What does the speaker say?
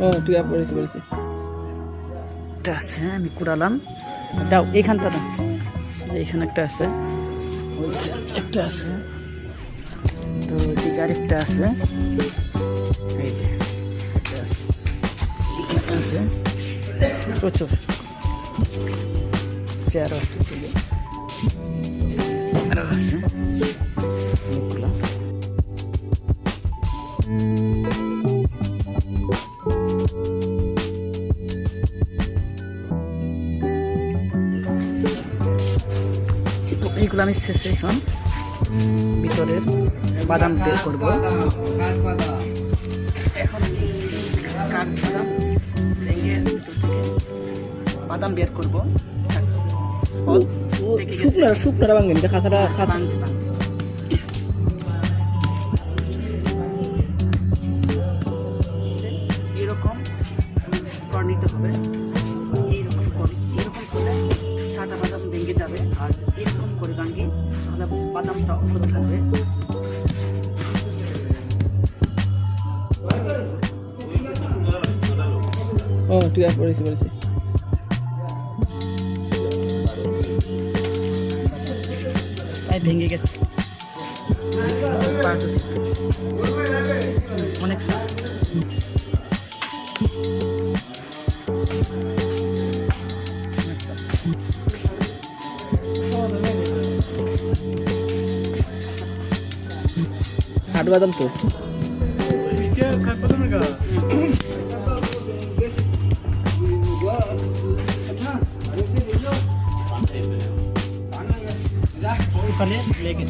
ও, তুই বলেছি একটা আছে আমি কুড়ালাম। দাও, এইখানটা দাও। এইখানে একটা আছে। একটা আছে। তো এদিকে আরেকটা আছে। এই আছে। প্রচুর। চেয়ারও আছে। এইগুলো আমি শেষে এখন ভিতরের বাদাম বের করব এখন বাদাম ভেঙে বাদাম বের করব ফল পেকে গেছে। শুকনা শুকনাটা ভাঙবেন এটা খাতাটা খাতা। এরকম করে নিতে হবে ভাঙে তাহলে বাদামটা অক্ষত থাকবে। ও আপ করেছি বলেছি তাই ভেঙে গেছে। অনেক স্বাদ। হাট বাদাম তো ওখানে লেগে